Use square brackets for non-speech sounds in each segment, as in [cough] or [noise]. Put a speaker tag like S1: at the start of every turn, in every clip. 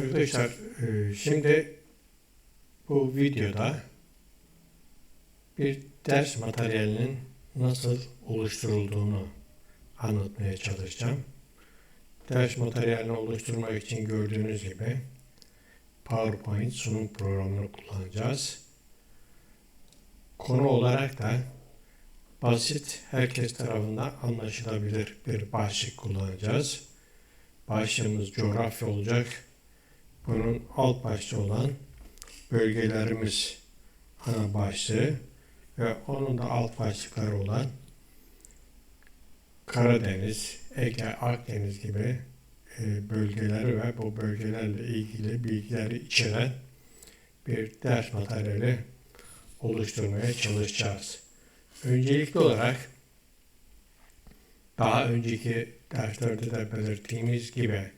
S1: Arkadaşlar e, şimdi bu videoda bir ders materyalinin nasıl oluşturulduğunu anlatmaya çalışacağım. Ders materyalini oluşturmak için gördüğünüz gibi PowerPoint sunum programını kullanacağız. Konu olarak da basit, herkes tarafından anlaşılabilir bir başlık kullanacağız. Başlığımız coğrafya olacak. Bunun alt başlığı olan bölgelerimiz ana başlığı ve onun da alt başlıkları olan Karadeniz, Ege, Akdeniz gibi e, bölgeleri ve bu bölgelerle ilgili bilgileri içeren bir ders materyali oluşturmaya çalışacağız. Öncelikli olarak daha önceki derslerde de belirttiğimiz gibi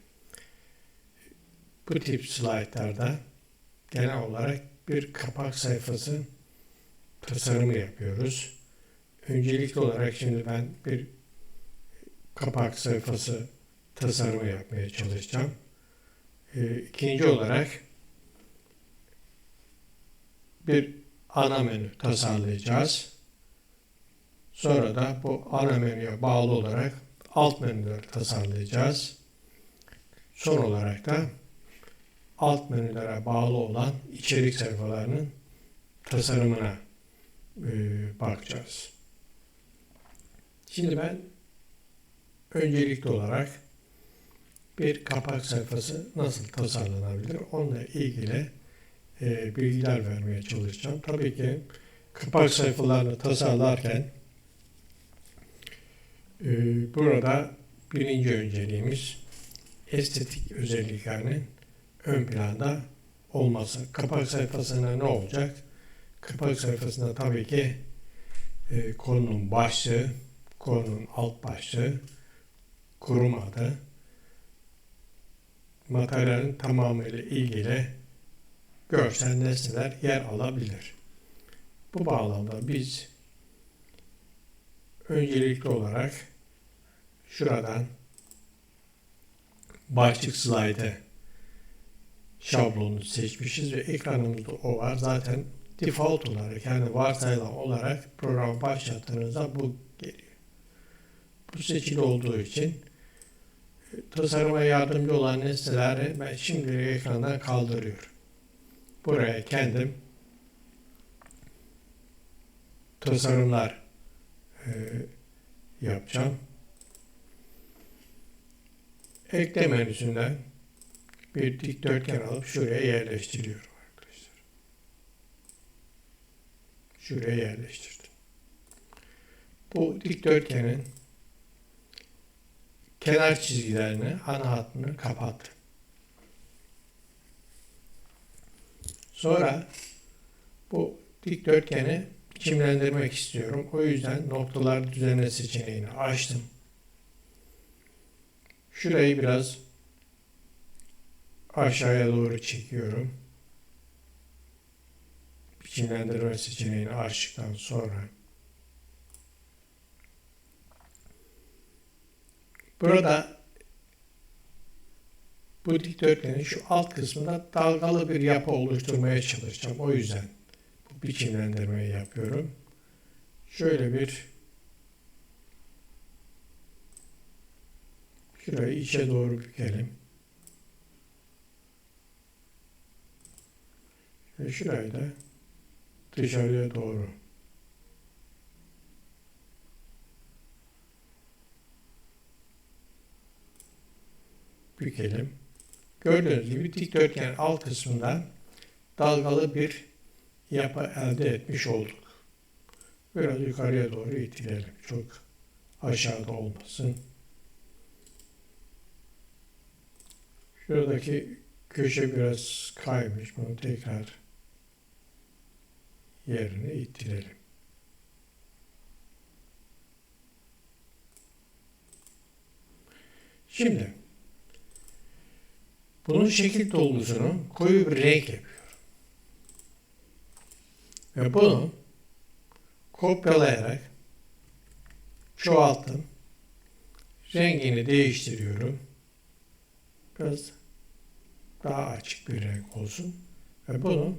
S1: bu tip slaytlarda genel olarak bir kapak sayfası tasarımı yapıyoruz. Öncelikli olarak şimdi ben bir kapak sayfası tasarımı yapmaya çalışacağım. Ee, ikinci olarak bir ana menü tasarlayacağız. Sonra da bu ana menüye bağlı olarak alt menüler tasarlayacağız. Son olarak da alt menülere bağlı olan içerik sayfalarının tasarımına e, bakacağız. Şimdi ben öncelikli olarak bir kapak sayfası nasıl tasarlanabilir onunla ilgili e, bilgiler vermeye çalışacağım. Tabii ki kapak sayfalarını tasarlarken e, burada birinci önceliğimiz estetik özelliklerinin ön planda olması. Kapak sayfasında ne olacak? Kapak sayfasında tabii ki e, konunun başlığı, konunun alt başlığı, kurum adı, materyalin tamamıyla ilgili görsel nesneler yer alabilir. Bu bağlamda biz öncelikli olarak şuradan başlık slaydı şablonunu seçmişiz ve ekranımızda o var. Zaten default olarak yani varsayılan olarak program başlattığınızda bu geliyor. Bu seçili olduğu için tasarıma yardımcı olan nesneleri ben şimdi ekrandan kaldırıyorum. Buraya kendim tasarımlar e, yapacağım. Ekle menüsünden bir dikdörtgen alıp şuraya yerleştiriyorum arkadaşlar. Şuraya yerleştirdim. Bu dikdörtgenin kenar çizgilerini, ana hatını kapattım. Sonra bu dikdörtgeni biçimlendirmek istiyorum. O yüzden noktalar düzenle seçeneğini açtım. Şurayı biraz aşağıya doğru çekiyorum. Biçimlendirme seçeneğini açtıktan sonra burada bu dikdörtgenin şu alt kısmında dalgalı bir yapı oluşturmaya çalışacağım. O yüzden bu biçimlendirmeyi yapıyorum. Şöyle bir şurayı içe doğru bükelim. Ve şurayı da dışarıya doğru bükelim. Gördüğünüz gibi dikdörtgen alt kısmından dalgalı bir yapı elde etmiş olduk. Biraz yukarıya doğru itirelim. Çok aşağıda olmasın. Şuradaki köşe biraz kaymış. Bunu tekrar yerine ittirelim. Şimdi bunun şekil dolgusunu koyu bir renk yapıyorum. Ve bunu kopyalayarak çoğalttım. Rengini değiştiriyorum. Biraz daha açık bir renk olsun. Ve bunu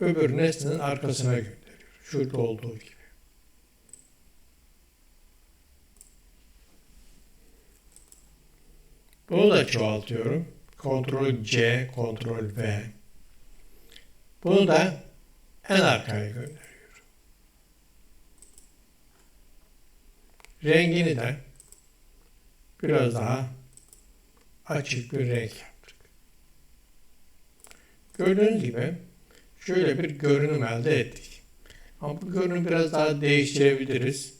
S1: öbür nesnenin arkasına gönderiyor. Şurada olduğu gibi. Bunu da çoğaltıyorum. Ctrl C, Ctrl V. Bunu da en arkaya gönderiyorum. Rengini de biraz daha açık bir renk yaptık. Gördüğünüz gibi şöyle bir görünüm elde ettik. Ama bu görünümü biraz daha değiştirebiliriz.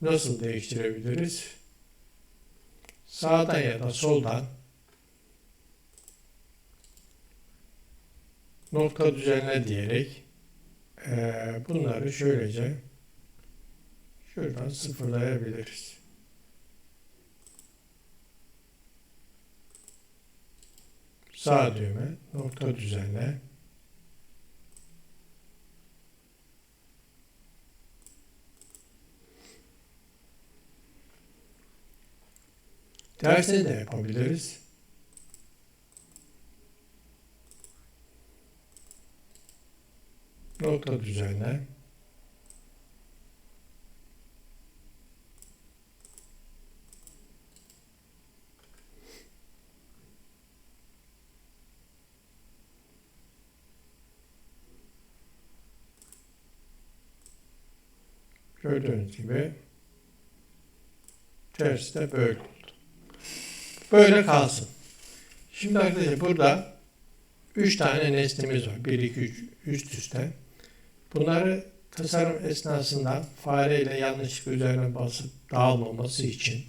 S1: Nasıl değiştirebiliriz? Sağdan ya da soldan nokta düzenle diyerek bunları şöylece şuradan sıfırlayabiliriz. Sağ düğme nokta düzenle Tersini de yapabiliriz. Nokta düzenle. Gördüğünüz gibi tersi de böyle oldu. Böyle kalsın. Şimdi arkadaşlar burada 3 tane nesnemiz var. 1, 2, 3 üst üste. Bunları tasarım esnasında fareyle yanlışlıkla üzerine basıp dağılmaması için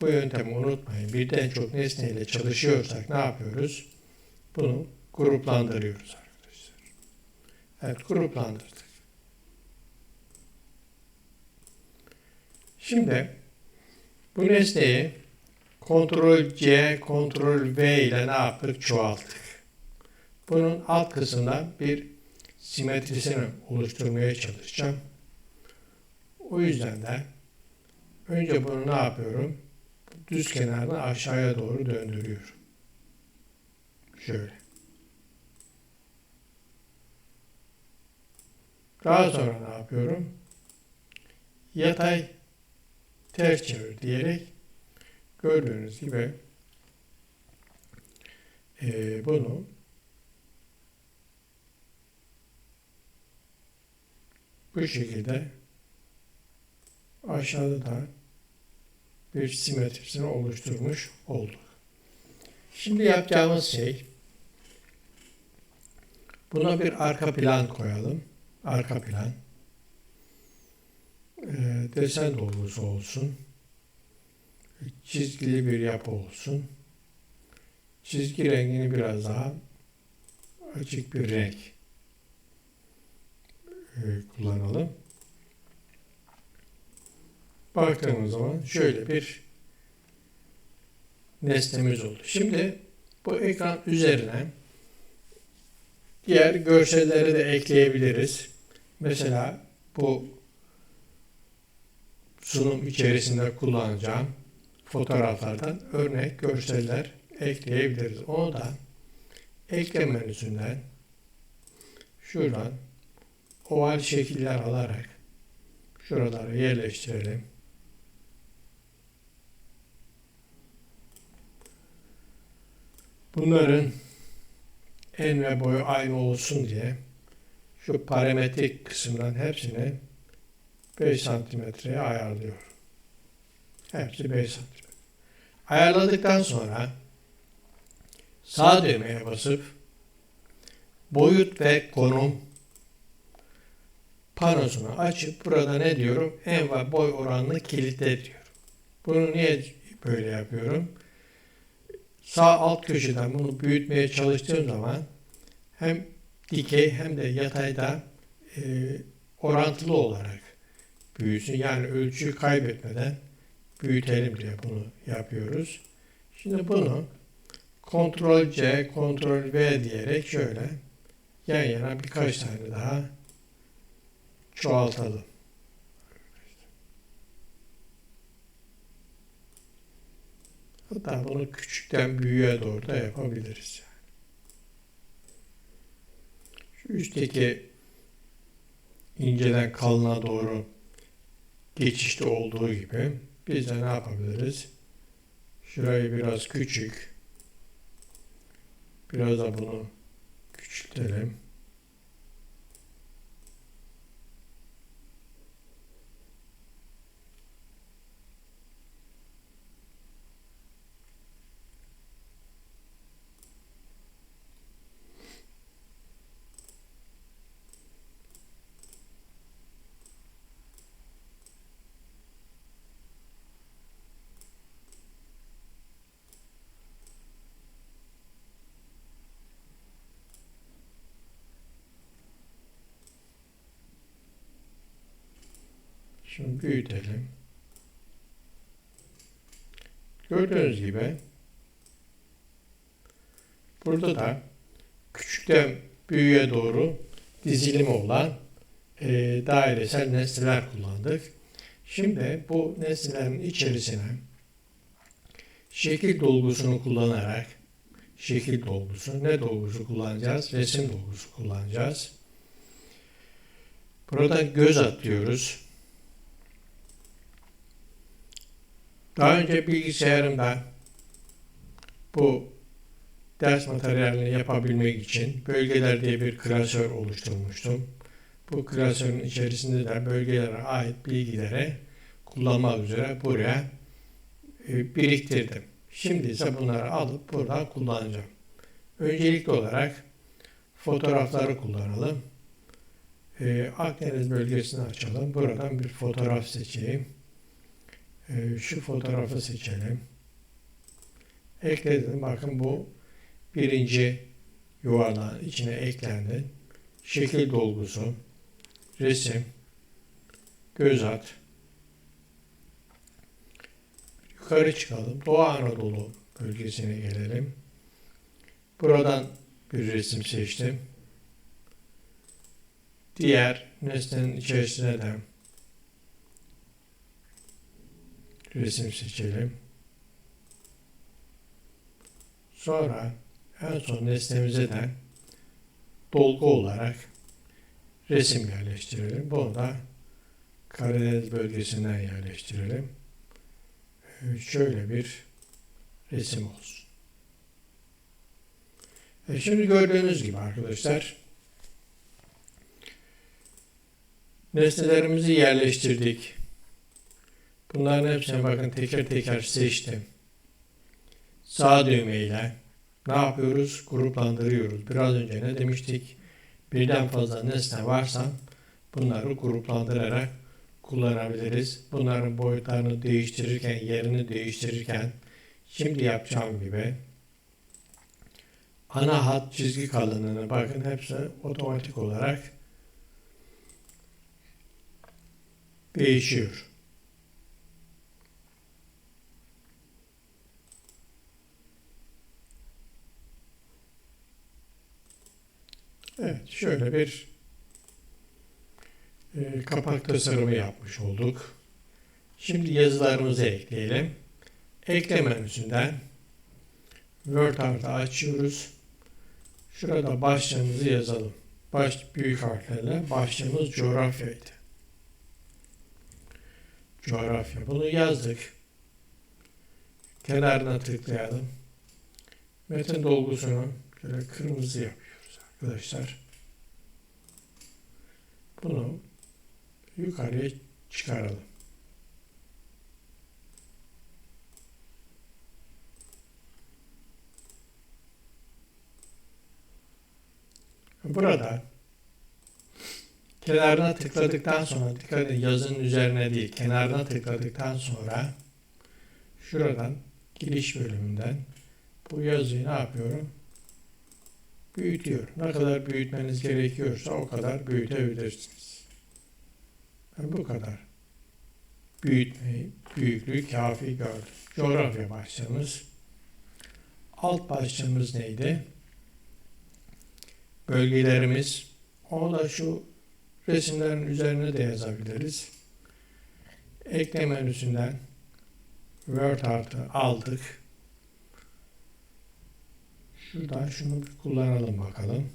S1: bu yöntemi unutmayın. Birden çok nesneyle çalışıyorsak ne yapıyoruz? Bunu gruplandırıyoruz arkadaşlar. Evet gruplandırdık. Şimdi bu nesneyi Ctrl C, Ctrl V ile ne yaptık? Çoğalttık. Bunun alt kısmında bir simetrisini oluşturmaya çalışacağım. O yüzden de önce bunu ne yapıyorum? Düz kenarını aşağıya doğru döndürüyorum. Şöyle. Daha sonra ne yapıyorum? Yatay ters çevir diyerek gördüğünüz gibi e, bunu bu şekilde aşağıda da bir simetrisini oluşturmuş olduk. Şimdi yapacağımız şey buna bir arka plan koyalım. Arka plan. Ee, desen dolgusu olsun. Çizgili bir yapı olsun. Çizgi rengini biraz daha açık bir renk e, kullanalım. Baktığımız zaman şöyle bir nesnemiz oldu. Şimdi bu ekran üzerine diğer görselleri de ekleyebiliriz. Mesela bu sunum içerisinde kullanacağım fotoğraflardan örnek görseller ekleyebiliriz. Onu da ekleme menüsünden şuradan oval şekiller alarak şuralara yerleştirelim. Bunların en ve boyu aynı olsun diye şu parametrik kısımdan hepsini 5 santimetreye ayarlıyorum. Hepsi 5 santimetre. Ayarladıktan sonra sağ düğmeye basıp boyut ve konum panosunu açıp burada ne diyorum? En ve boy oranını kilitle diyorum. Bunu niye böyle yapıyorum? Sağ alt köşeden bunu büyütmeye çalıştığım zaman hem dikey hem de yatayda e, orantılı olarak büyüsün. Yani ölçüyü kaybetmeden büyütelim diye bunu yapıyoruz. Şimdi bunu Ctrl C, Ctrl V diyerek şöyle yan yana birkaç tane daha çoğaltalım. Hatta bunu küçükten büyüğe doğru da yapabiliriz. Şu üstteki inceden kalına doğru geçişte olduğu gibi biz de ne yapabiliriz? Şurayı biraz küçük biraz da bunu küçültelim. Şimdi büyütelim. Gördüğünüz gibi burada da küçükten büyüğe doğru dizilimi olan e, dairesel nesneler kullandık. Şimdi bu nesnelerin içerisine şekil dolgusunu kullanarak şekil dolgusu, ne dolgusu kullanacağız? Resim dolgusu kullanacağız. Burada göz atıyoruz. Daha önce bilgisayarımda bu ders materyalini yapabilmek için bölgeler diye bir klasör oluşturmuştum. Bu klasörün içerisinde de bölgelere ait bilgileri kullanmak üzere buraya e, biriktirdim. Şimdi ise bunları alıp buradan kullanacağım. Öncelikli olarak fotoğrafları kullanalım. Ee, Akdeniz bölgesini açalım. Buradan bir fotoğraf seçeyim. Ee, şu fotoğrafı seçelim. Ekledim. Bakın bu birinci yuvarlağın içine eklendi. Şekil dolgusu, resim, göz at. Yukarı çıkalım. Doğu Anadolu bölgesine gelelim. Buradan bir resim seçtim. Diğer nesnenin içerisine de resim seçelim. Sonra en son nesnemize de dolgu olarak resim yerleştirelim. Bunu da Karadeniz bölgesinden yerleştirelim. Ee, şöyle bir resim olsun. E şimdi gördüğünüz gibi arkadaşlar nesnelerimizi yerleştirdik. Bunların hepsine bakın teker teker seçtim. Sağ düğmeyle ne yapıyoruz? Gruplandırıyoruz. Biraz önce ne demiştik? Birden fazla nesne varsa bunları gruplandırarak kullanabiliriz. Bunların boyutlarını değiştirirken, yerini değiştirirken şimdi yapacağım gibi ana hat çizgi kalınlığını bakın hepsi otomatik olarak değişiyor. Evet, şöyle bir e, kapak tasarımı yapmış olduk. Şimdi yazılarımızı ekleyelim. Ekle menüsünden Word artı açıyoruz. Şurada başlığımızı yazalım. Baş büyük harflerle başlığımız coğrafyaydı. Coğrafya. Bunu yazdık. Kenarına tıklayalım. Metin dolgusunu şöyle kırmızı yapıyoruz arkadaşlar. Bunu yukarıya çıkaralım. Burada kenarına tıkladıktan sonra dikkat edin yazının üzerine değil kenarına tıkladıktan sonra şuradan giriş bölümünden bu yazıyı ne yapıyorum? Büyütüyorum. Ne kadar büyütmeniz gerekiyorsa o kadar büyütebilirsiniz. Ben bu kadar büyütmeyi, büyüklüğü kafi gördüm. Coğrafya başlığımız. Alt başlığımız neydi? Bölgelerimiz. Onu da şu resimlerin üzerine de yazabiliriz. Ekle menüsünden Word artı aldık. Şuradan şunu bir kullanalım bakalım.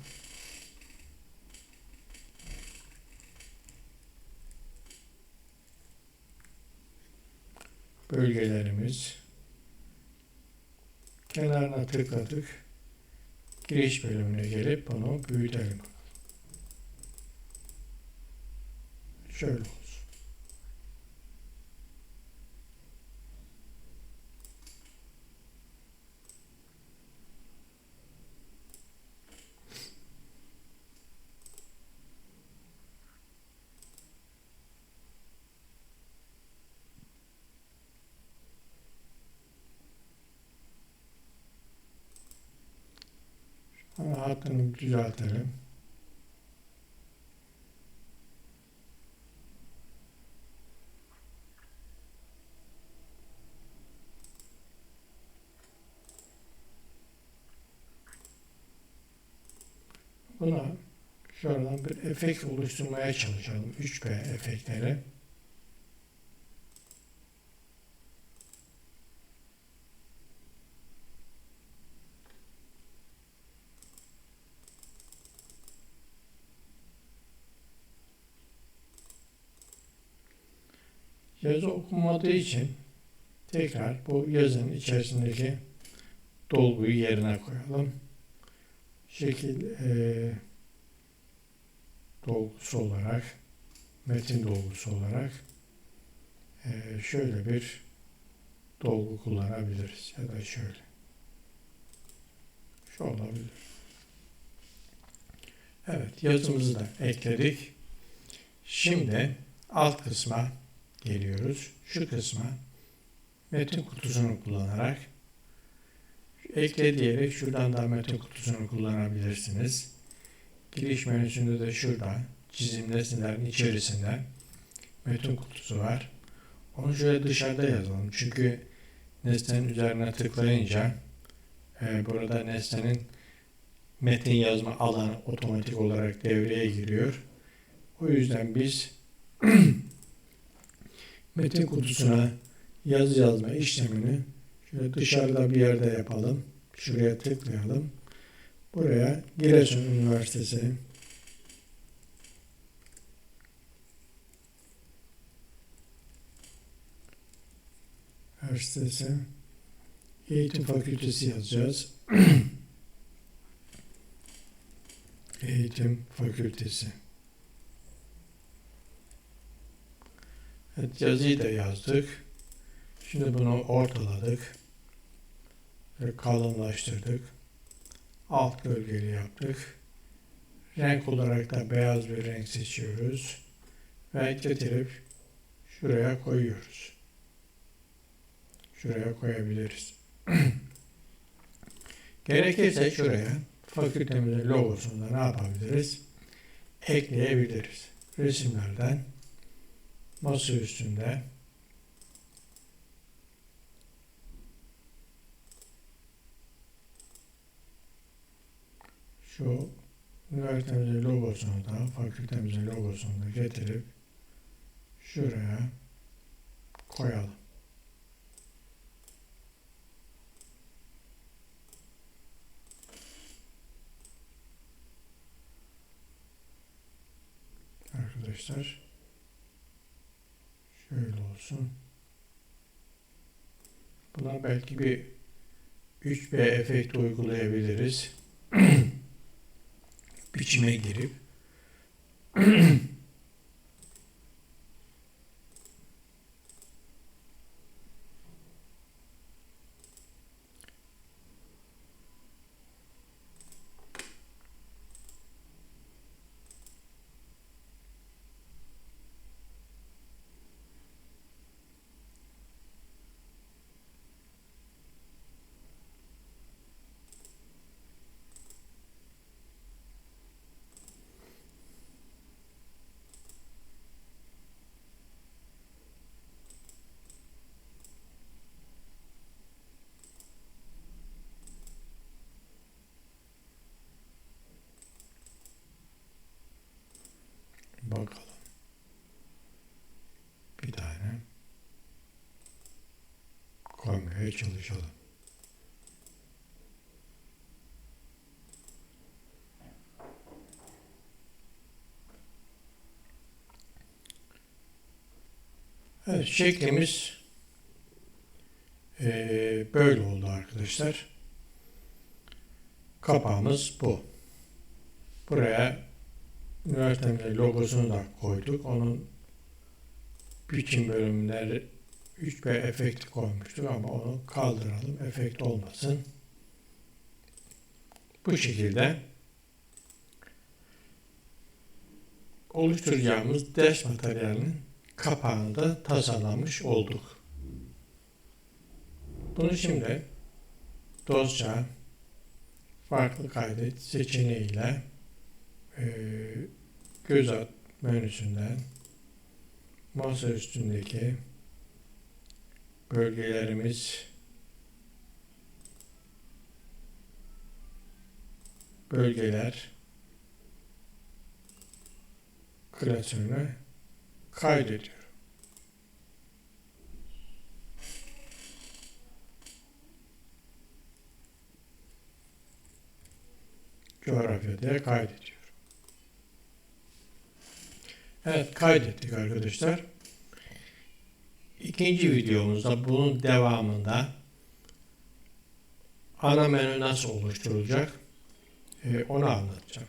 S1: Bölgelerimiz. Kenarına tıkladık. Giriş bölümüne gelip bunu büyütelim. Şöyle hattını düzeltelim. Buna şuradan bir efekt oluşturmaya çalışalım. 3B efektleri. Yazı okunmadığı için tekrar bu yazının içerisindeki dolguyu yerine koyalım. Şekil e, dolgusu olarak metin dolgusu olarak e, şöyle bir dolgu kullanabiliriz ya da şöyle. Şu olabilir. Evet yazımızı da ekledik. Şimdi alt kısma geliyoruz. Şu kısma metin kutusunu kullanarak ekle diyerek şuradan da metin kutusunu kullanabilirsiniz. Giriş menüsünde de şurada çizim nesnelerin içerisinde metin kutusu var. Onu şöyle dışarıda yazalım. Çünkü nesnenin üzerine tıklayınca e, burada nesnenin metin yazma alanı otomatik olarak devreye giriyor. O yüzden biz [clears throat] metin kutusuna yazı yazma işlemini şöyle dışarıda bir yerde yapalım. Şuraya tıklayalım. Buraya Giresun Üniversitesi Üniversitesi Eğitim Fakültesi yazacağız. [clears throat] Eğitim Fakültesi. Evet, yazıyı da yazdık. Şimdi bunu ortaladık. Ve kalınlaştırdık. Alt gölgeli yaptık. Renk olarak da beyaz bir renk seçiyoruz. Ve getirip şuraya koyuyoruz. Şuraya koyabiliriz. [clears throat] Gerekirse şuraya fakültemizin logosunu da ne yapabiliriz? Ekleyebiliriz. Resimlerden masa üstünde şu üniversitemizin logosunu da fakültemizin logosunu da getirip şuraya koyalım. Arkadaşlar şöyle olsun. Buna belki bir 3B efekti uygulayabiliriz. [clears throat] biçime girip [clears throat] yapmaya çalışalım. Evet, şeklimiz e, böyle oldu arkadaşlar. Kapağımız bu. Buraya üniversitemizin logosunu da koyduk. Onun biçim bölümleri 3B efekti koymuştuk ama onu kaldıralım. Efekt olmasın. Bu şekilde oluşturacağımız ders materyalinin kapağını da tasarlamış olduk. Bunu şimdi dosya farklı kaydet seçeneğiyle eee göz at menüsünden masa üstündeki bölgelerimiz bölgeler klasörüne kaydediyorum. Coğrafya diye kaydediyorum. Evet kaydettik arkadaşlar. İkinci videomuzda bunun devamında ana menü nasıl oluşturulacak e, onu anlatacağım.